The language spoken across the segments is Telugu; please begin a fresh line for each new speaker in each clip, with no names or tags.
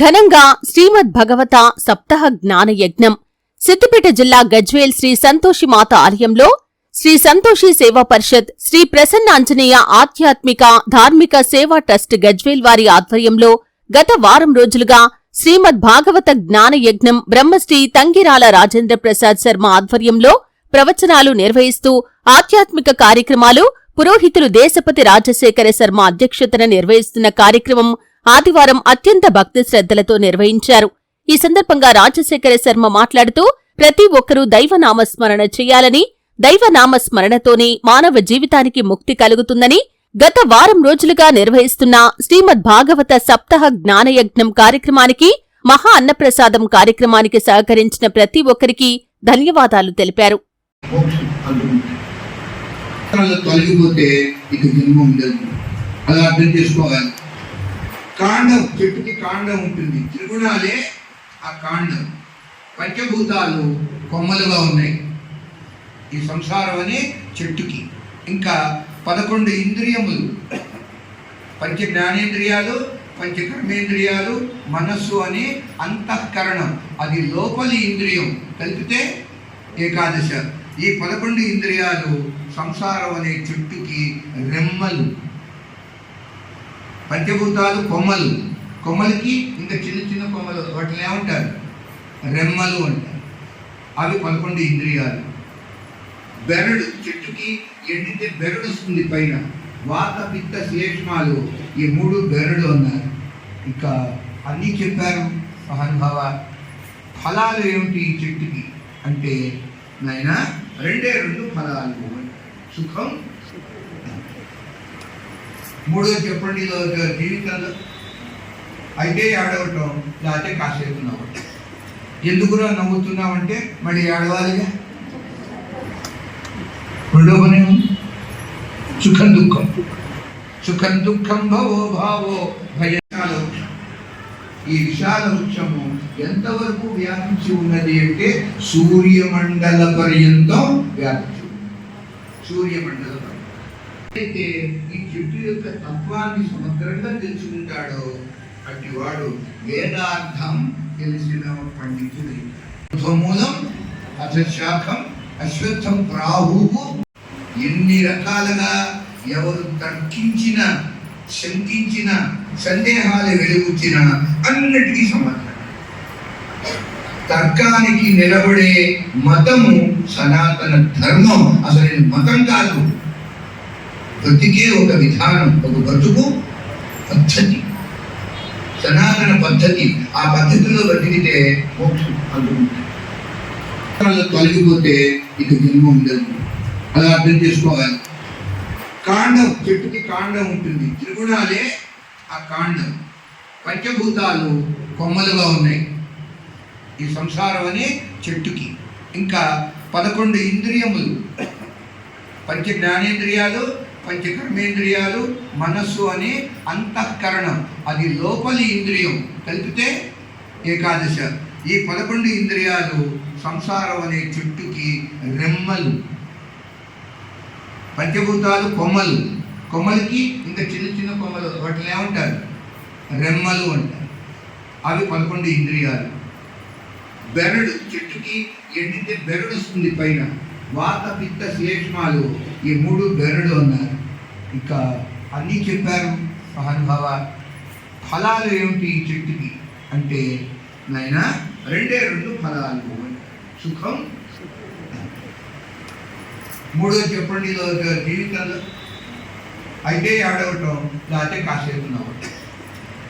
ఘనంగా శ్రీమద్ భగవత సప్తాహ జ్ఞాన యజ్ఞం. సిద్దిపేట జిల్లా గజ్వేల్ శ్రీ సంతోషి మాత ఆలయంలో శ్రీ సంతోషి సేవా పరిషత్ శ్రీ ప్రసన్న ఆంజనేయ ఆధ్యాత్మిక ధార్మిక సేవా ట్రస్ట్ గజ్వేల్ వారి ఆధ్వర్యంలో గత వారం రోజులుగా శ్రీమద్ భాగవత జ్ఞాన యజ్ఞం బ్రహ్మశ్రీ తంగిరాల రాజేంద్ర ప్రసాద్ శర్మ ఆధ్వర్యంలో ప్రవచనాలు నిర్వహిస్తూ ఆధ్యాత్మిక కార్యక్రమాలు పురోహితులు దేశపతి రాజశేఖర శర్మ అధ్యక్షతన నిర్వహిస్తున్న కార్యక్రమం ఆదివారం అత్యంత భక్తి శ్రద్ధలతో నిర్వహించారు. ఈ సందర్భంగా రాజశేఖర శర్మ మాట్లాడుతూ ప్రతి ఒక్కరూ దైవనామస్మరణ చేయాలని దైవనామస్మరణతోనే మానవ జీవితానికి ముక్తి కలుగుతుందని గత వారం రోజులుగా నిర్వహిస్తున్న శ్రీమద్ భాగవత సప్తాహ జ్ఞానయజ్ఞం కార్యక్రమానికి మహా అన్నప్రసాదం కార్యక్రమానికి సహకరించిన ప్రతి ఒక్కరికి ధన్యవాదాలు తెలిపారు.
తొలగిపోతే ఇక అలా అర్థం చేసుకోవాలి. కాండం చెట్టుకి కాండం ఉంటుంది. త్రిగుణాలే ఆ కాండం. పంచభూతాలు కొమ్మలుగా ఉన్నాయి. ఈ సంసారం అనే చెట్టుకి. ఇంకా పదకొండు ఇంద్రియములు. పంచ జ్ఞానేంద్రియాలు పంచ కర్మేంద్రియాలు మనస్సు అనే అంతఃకరణం. అది లోపలి ఇంద్రియం. కలిపితే ఏకాదశ. ఈ పదకొండు ఇంద్రియాలు సంసారం అనే చెట్టుకి రెమ్మలు. పంచభూతాలు కొమ్మలు. కొమ్మలకి ఇంకా చిన్న చిన్న కొమ్మలు వాటిని ఏమంటారు? రెమ్మలు అంటారు. అవి పదకొండు ఇంద్రియాలు. బెరడు చెట్టుకి ఎండితే బెరడు వస్తుంది పైన. వాత పిత్త శేషమాలు ఈ మూడు బెరడు అన్నారు. ఇంకా అన్నీ చెప్పారు మహానుభావ. ఫలాలు ఏమిటి ఈ చెట్టుకి? అంటే నాయన రెండే రెండు ఫలాలు. సుఖం మూడో చెప్పండి జీవితంలో అయితే ఏడవటం లేకపోతే కాసేపు నవ్వటం ఎందుకురా నవ్వుతున్నావంటే మళ్ళీ ఏడవాలిగా? రెండో పని సుఖం దుఃఖం. సుఖం దుఃఖం భవో భావో భయాల వృక్షం. ఈ విశాల వృక్షము ఎంతవరకు వ్యాపించి ఉన్నది అంటే సూర్యమండల పర్యంతం వ్యాపించి ఉంది. సూర్యమండల పర్యంతం. అయితే ఈ చెట్టు యొక్క తత్వాన్ని సమగ్రంగా తెలుసుకుంటాడో అట్టి వాడు వేదార్థం తెలిసిన పండితుడు మూలం అథశాఖం అశ్వత్థం ప్రాహువు ఎన్ని రకాలుగా ఎవరు తర్కించిన శంకించిన సందేహాలు వెలుగుచ్చిన అన్నిటికీ సమాధానం తర్కానికి నిలబడే మతము సనాతన ధర్మం. అసలు మతం కాదు. బ్రతికే ఒక విధానం ఒక బ్రతుకు పద్ధతి. సనాతన పద్ధతి. ఆ పద్ధతిలో బ్రతికితే మోక్షం అందుకుంటారు తొలగిపోతే ఇక జన్మ ఉండదు. అలా అర్థం చేసుకోవాలి. కాండం చెట్టుకి కాండం ఉంటుంది. త్రిగుణాలే ఆ కాండం. పంచభూతాలు కొమ్మలుగా ఉన్నాయి. ఈ సంసారం అనే చెట్టుకి. ఇంకా పదకొండు ఇంద్రియములు. పంచ జ్ఞానేంద్రియాలు పంచ కర్మేంద్రియాలు మనస్సు అనే అంతఃకరణం. అది లోపలి ఇంద్రియం. కలిపితే ఏకాదశ. ఈ పదకొండు ఇంద్రియాలు సంసారం అనే చెట్టుకి రెమ్మలు. పంచభూతాలు కొమ్మలు. కొమ్మలకి ఇంకా చిన్న చిన్న కొమ్మలు వాటిని ఏమంటారు? రెమ్మలు అంటారు. అవి పదకొండు ఇంద్రియాలు. బెరడు చెట్టుకి ఎండితే బెరడు వస్తుంది పైన. వాత పిత్త శ్లేష్మాలు ఈ మూడు బెరడు అన్నారు. ఇంకా అన్నీ చెప్పారు మహానుభావ. ఫలాలు ఏమిటి ఈ చెట్టుకి? అంటే నాయన రెండే రెండు ఫలాలు. సుఖం. మూడో చెప్పండి జీవితంలో. అయితే ఏడవటం లేకపోతే కాసేపు నవ్వటం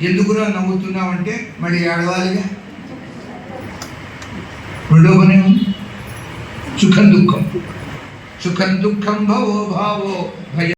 ఎందుకురా నవ్వుతున్నామంటే మళ్ళీ ఏడవాలిగా? రెండో పని సుఖం దుఃఖం. సుఖం దుఃఖం భవో భావో భయ